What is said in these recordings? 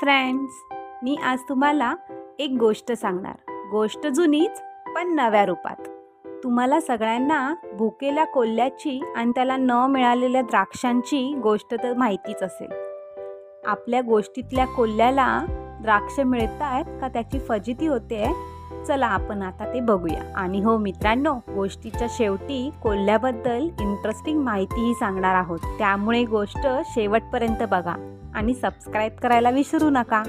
Friends मी आज तुम्हाला एक गोष्ट सांगणार. गोष्ट जुनीच पण नव्या रूपात. तुम्हाला सगळ्यांना भुकेल्या कोल्ह्याची आणि त्याला न मिळालेल्या द्राक्षांची गोष्ट तर माहितीच असेल. आपल्या गोष्टीतल्या कोल्ह्याला द्राक्ष मिळत आहेत का त्याची फजिती होते? चला आपण आता ते बघूया. आणि हो मित्रांनो गोष्टीच्या शेवटी कोल्ह्याबद्दल इंटरेस्टिंग माहितीही सांगणार आहोत. त्यामुळे गोष्ट शेवटपर्यंत बघा. आणि सबस्क्राईब करायला विसरू नका.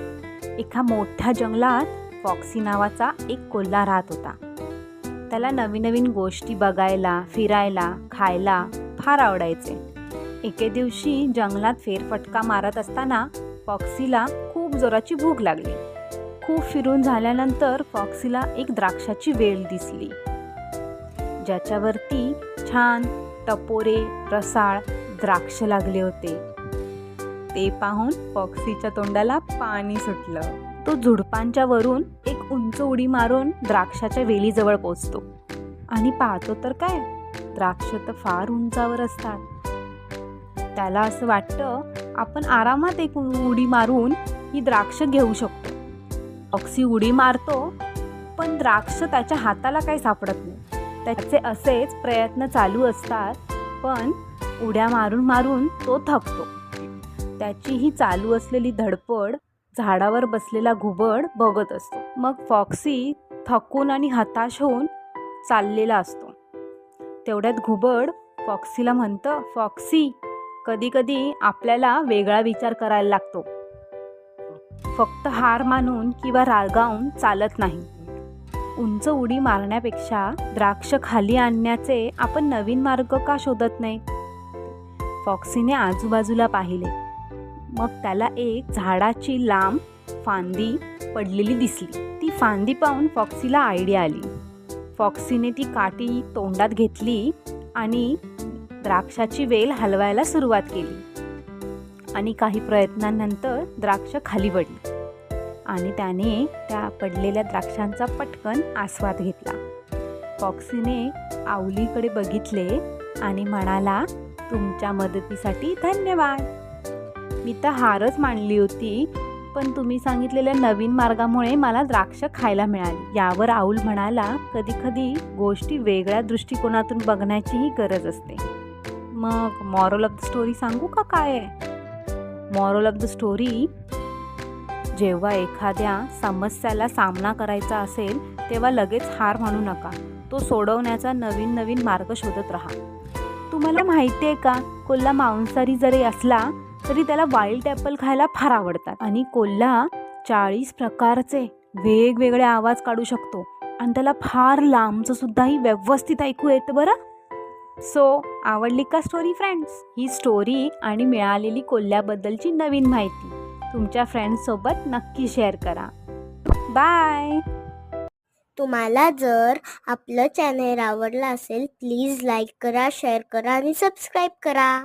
एका मोठ्या जंगलात फॉक्सी नावाचा एक कोल्हा राहत होता. त्याला नवीन नवीन गोष्टी बघायला फिरायला खायला फार आवडायचे. एके दिवशी जंगलात फेरफटका मारत असताना फॉक्सीला खूप जोराची भूक लागली. खूप फिरून झाल्यानंतर फॉक्सीला एक द्राक्षाची वेल दिसली. ज्याच्यावरती छान टपोरे रसाळ द्राक्ष लागले होते. ते पाहून पक्षीच्या तोंडाला पाणी सुटलं. तो झुडपांच्या वरून एक उंच उडी मारून द्राक्षाच्या वेलीजवळ पोचतो. आणि पाहतो तर काय? द्राक्ष तर फार उंचावर असतात. त्याला असं वाटतं आपण आरामात एक उडी मारून ही द्राक्ष घेऊ शकतो. ऑक्सी उडी मारतो पण द्राक्ष त्याच्या हाताला काही सापडत नाही. त्याचे असेच प्रयत्न चालू असतात पण उड्या मारून मारून तो थकतो. त्याची ही चालू असलेली धडपड झाडावर बसलेला घुबड बघत असतो. मग फॉक्सी थकून आणि हताश होऊन चाललेला असतो. तेवढ्यात घुबड फॉक्सीला म्हणतं फॉक्सी कधी कधी आपल्याला वेगळा विचार करायला लागतो. फक्त हार मानून किंवा रागावून चालत नाही. उंच उडी मारण्यापेक्षा द्राक्ष खाली आणण्याचे आपण नवीन मार्ग का शोधत नाही? फॉक्सीने आजूबाजूला पाहिले. मग त्याला एक झाडाची लांब फांदी पडलेली दिसली. ती फांदी पाहून फॉक्सीला आयडिया आली. फॉक्सीने ती काठी तोंडात घेतली आणि द्राक्षाची वेल हलवायला सुरुवात केली. आणि काही प्रयत्नांनंतर द्राक्ष खाली पडली. आणि त्याने त्या पडलेल्या द्राक्षांचा पटकन आस्वाद घेतला. फॉक्सीने आवलीकडे बघितले आणि म्हणाला तुमच्या मदतीसाठी धन्यवाद. मी तर हारच मांडली होती. पण तुम्ही सांगितलेल्या नवीन मार्गामुळे मला द्राक्ष खायला मिळाली. यावर आऊल म्हणाला कधी कधी गोष्टी वेगळ्या दृष्टिकोनातून बघण्याचीही गरज असते. मग मॉरल ऑफ द स्टोरी सांगू का काय आहे? मॉरल ऑफ द स्टोरी जेव्हा एखाद्या समस्याला सामना करायचा असेल तेव्हा लगेच हार मानू नका. तो सोडवण्याचा नवीन नवीन मार्ग शोधत राहा. तुम्हाला माहिती आहे का? कोल्हा मांसाहारी जरी असला तरी त्याला वाईल्ड ॲपल खायला फार आवडतात. आणि कोल्हा चाळीस प्रकारचे वेगवेगळे आवाज काढू शकतो. आणि त्याला फार लांबचं सुद्धाही व्यवस्थित ऐकू येतं बरं. सो आवडली का स्टोरी फ्रेंड्स ही स्टोरी आणि मिळालेली कोल्ह्याबद्दलची नवीन माहिती तुमच्या फ्रेंड्ससोबत नक्की शेअर करा. बाय तुम्हाला जर आपलं चॅनल आवडलं असेल प्लीज लाईक करा शेअर करा आणि सबस्क्राईब करा.